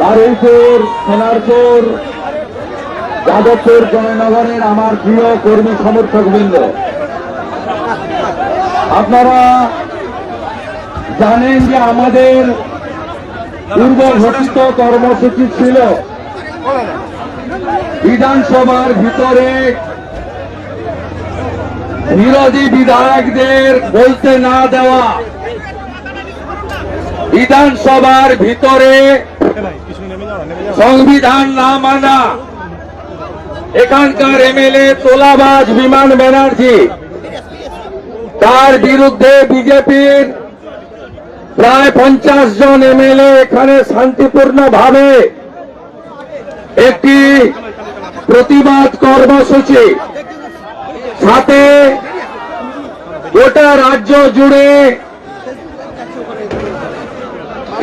বারুইপুর, সোনারপুর, যাদবপুর জয়নগরের আমার প্রিয় কর্মী সমর্থক বৃন্দ। আপনারা জানেন যে আমাদের পূর্ব ঘোষিত কর্মসূচি ছিল বিধানসভার ভিতরে বিরোধী বিধায়কদের বলতে না দেওয়া। বিধানসভার ভিতরে সংবিধান না মানা। এখানকার এমএলএ তোলাবাজ বিমান ব্যানার্জি, তার বিরুদ্ধে বিজেপির প্রায় পঞ্চাশ জন এমএলএ এখানে শান্তিপূর্ণ ভাবে একটি প্রতিবাদ কর্মসূচি, সাথে গোটা রাজ্য জুড়ে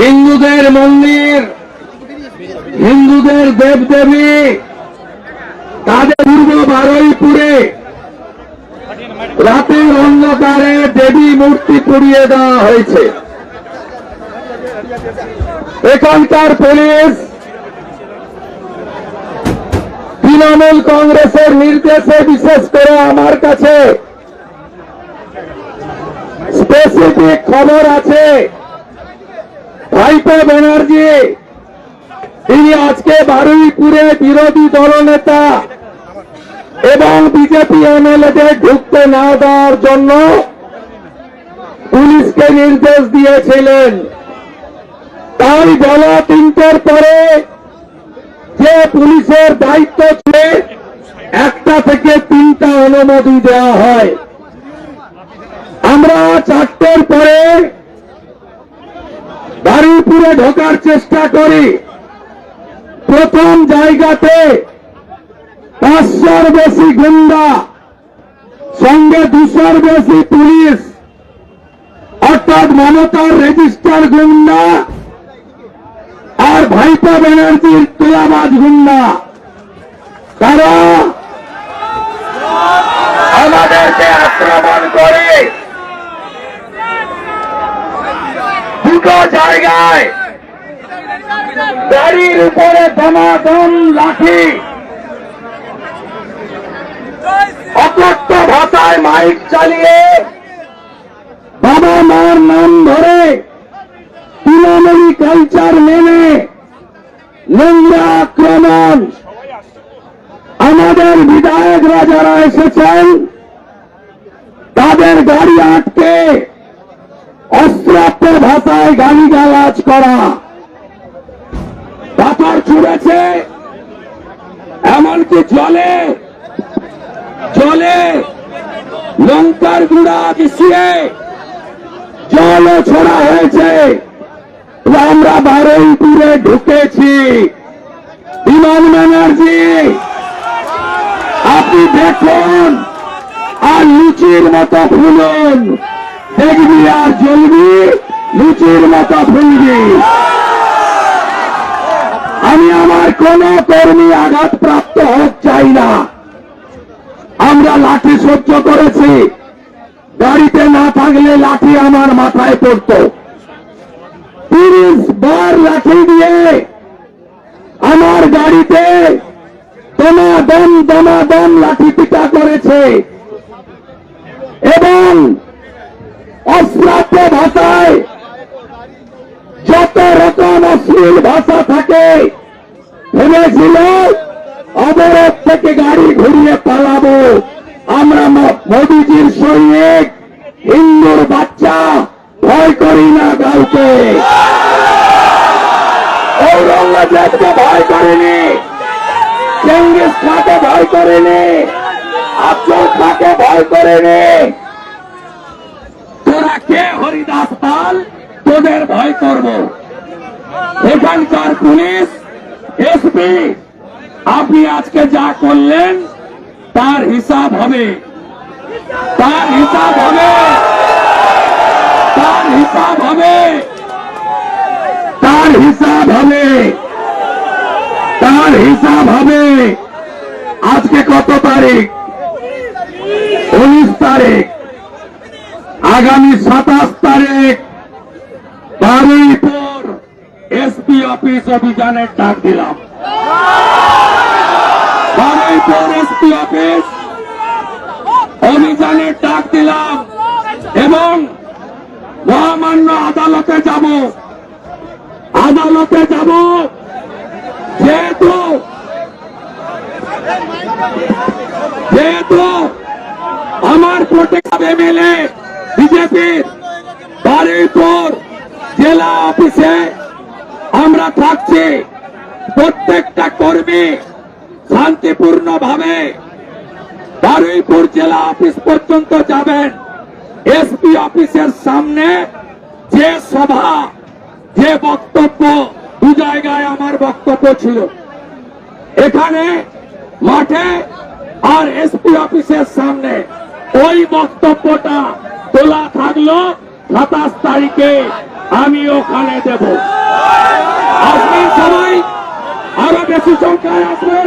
হিন্দুদের মন্দির হিন্দুদের দেবদেবী তাদের পূর্ব বারুইপুরে রাতের অন্ধকারে দেবী মূর্তি পুড়িয়ে দেওয়া হয়েছে। এখানকার পুলিশ তৃণমূল কংগ্রেসের নির্দেশে বিশেষ করে আমার কাছে স্পেসিফিক খবর আছে। ভাইপো ব্যানার্জি তিনি আজকে বারুইপুরে বিরোধী দলনেতা এবং বিজেপি এমএলএদের ঢুকতে না দেওয়ার জন্য পুলিশকে নির্দেশ দিয়েছিলেন। তাই বেলা তিনটের পরে যে পুলিশের দায়িত্ব ছিল, একটা থেকে তিনটা অনুমতি দেওয়া হয়। আমরা চারটের পরে বারুইপুরে ঢোকার চেষ্টা করি। প্রথম জায়গাতে পাঁচশোর বেশি গুন্ডা, সঙ্গে দুশোর বেশি পুলিশ। অর্থাৎ মমতার রেজিস্টার গুন্ডা আর ভাইপা ব্যানার্জির তোলাবাজ গুন্ডা। তারা আমাদেরকে আক্রমণ করে দুটো জায়গায় গাড়ির উপরে দমাদম লাঠি। অকথ্য ভাষায় মাইক চালিয়ে বাবা মার নাম ধরে তৃণমূলী কালচার মেনে নোংরা আক্রমণ। আমাদের বিধায়করা যারা এসেছেন। তাদের গাড়ি আটকে অস্ত্রাপ্ত ভাষায় গালিগালাজ করা পাথর ছুড়েছে এমনকি জলে জলে লঙ্কার গুঁড়া মিশিয়ে জলও ছড়া হয়েছে তো আমরা বারুইপুরে ঢুকেছি। বিমান ব্যানার্জি, আপনি দেখুন আর লুচির মতো ফুলুন দেখবি আর জ্বলবি, লুচির মতো ফুলবি আমি আমার কোন কর্মী আঘাত প্রাপ্ত হোক চাই না। আমরা লাঠি সহ্য করেছি। গাড়িতে না থাকলে লাঠি আমার মাথায় পড়ত। তিরিশ বার লাঠি দিয়ে আমার গাড়িতে দমাদম দমাদম লাঠি পিটা করেছে। এবং অশ্রাব্য ভাষায় যত রকম অশ্লীল ভাষা থাকে, ভেবেছিল অবরোধ থেকে গাড়ি ঘুরিয়ে পালাবো। আমরা মোদিজির সৈনিক, হিন্দুর বাচ্চা, ভয় করি না কাউকে। ঔরঙ্গজেবকে ভয় করেনি। চেঙ্গিস খাকে ভয় করেনি। আফজল খাকে ভয় করেনি। তোরা কে হরিদাস পাল? তোদের ভয় করব। এখানকার পুলিশ, এসপি, আপনি আজকে যা করলেন, তার হিসাব হবে। তার হিসাব হবে। তার হিসাব হবে। তার হিসাব হবে। তার হিসাব হবে। আজকে কত তারিখ? উনিশ তারিখ। আগামী সাতাশ তারিখ। বারুইপুর এসপি অফিস অভিযানের ডাক দিলাম। বারুইপুর এসপি অফিস অভিযানের ডাক দিলাম এবং মহামান্য আদালতে যাব। আদালতে যাব। যেহেতু যেহেতু আমার প্রোটেক্ট এমএলএ বিজেপির বারুইপুর জেলা অফিসে আমরা থাকছি, প্রত্যেকটা কর্মী শান্তিপূর্ণ ভাবে বারুইপুর জেলা অফিস পর্যন্ত যাবেন। এসপি অফিসের সামনে যে সভা, যে বক্তব্য দু জায়গায় আমার বক্তব্য ছিল। এখানে মাঠে আর এসপি অফিসের সামনে ওই বক্তব্যটা তোলা থাকল, সাতাশ তারিখে আমি ওখানে দেব। আসবেন সবাই আরও বেশি সংখ্যায় আসবেন।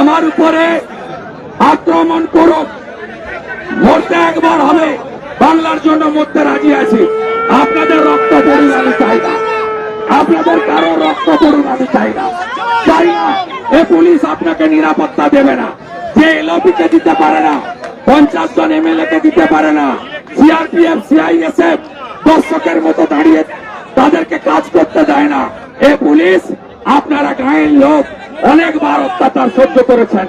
আমার উপরে আক্রমণ করুক। মরতে একবার হবে। বাংলার জন্য মরতে রাজি আছি। আপনাদের রক্ত পড়ুন, আমি চাই না। আপনাদের কারও রক্ত পড়ুন, আমি চাই না। চাই না, এ পুলিশ আপনাকে নিরাপত্তা দেবে না। যে এলপিকে দিতে পারে না, পঞ্চাশ জন এমএলএ কে দিতে পারে না। সিআরপিএফ, সিআইএসএফ দর্শকের মতো দাঁড়িয়ে তাদেরকে কাজ করতে দেয় না। এ পুলিশ আপনারা গায়ের লোক। অনেকবার অত্যাচার সহ্য করেছেন।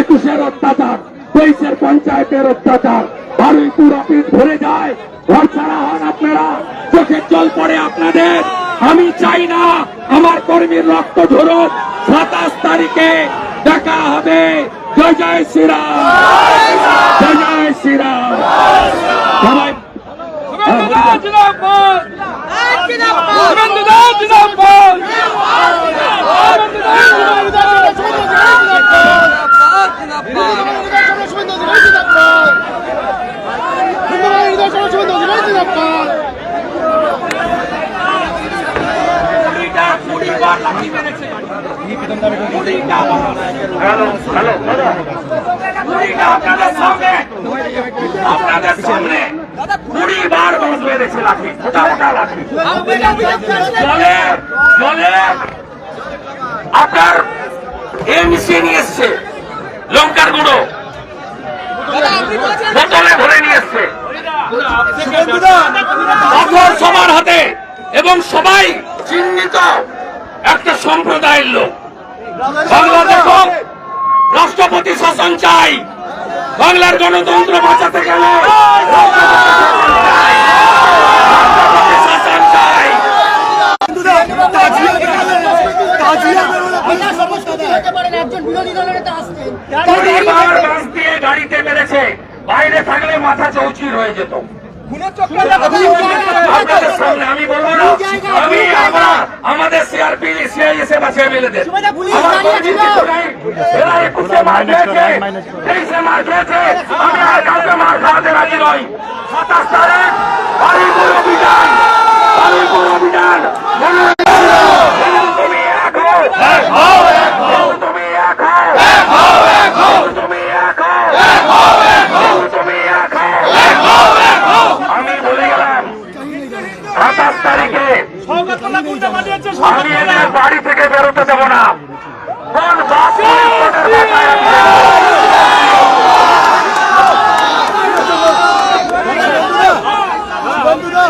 একুশের অত্যাচার তেইশের পঞ্চায়েতের অত্যাচার বারুইপুর অফিস ভরে যায় ঘর ছাড়া হন আপনারা চোখের জল পড়ে আপনাদের আমি চাই না আমার কর্মীর রক্ত ঝরুক সাতাশ তারিখে দেখা হবে জয় জয় শ্রীরাম জয় জয় শ্রীরাম সবাই জিন্দাবাদ জিন্দাবাদ জিন্দাবাদ কুড়িটা কুড়ি বার লাঠি মেরেছে কুড়িটা কুড়িটা আপনার নিয়ে এসছে লঙ্কার গুঁড়ো বোতলে ভরে নিয়ে এসছে সবার হাতে এবং সবাই চিহ্নিত একটা সম্প্রদায়ের লোক। বাংলাদেশ রাষ্ট্রপতি শাসন চাই। বাংলার গণতন্ত্র বাঁচাতে গেলে গাড়িতে মেরেছে। বাইরে থাকলে মাথা চৌচির হয়ে যেত। আপনাদের সামনে আমি বলব না আমি আমরা আমাদের সিআরপি সিআইএসএ বাঁচিয়ে মেলেদের আমার কর্মী কিছু এরা একুশে মার খেয়েছে। তেইশে মার খেয়েছে। আমি আর কাউকে মার খাওয়াতে রাজি নই। সাতাশ তারিখ অভিযান। অভিযান। তুমি এক হও। তুমি এক হও। বাড়ি থেকে বেরোতে দেবো না বন্ধুরা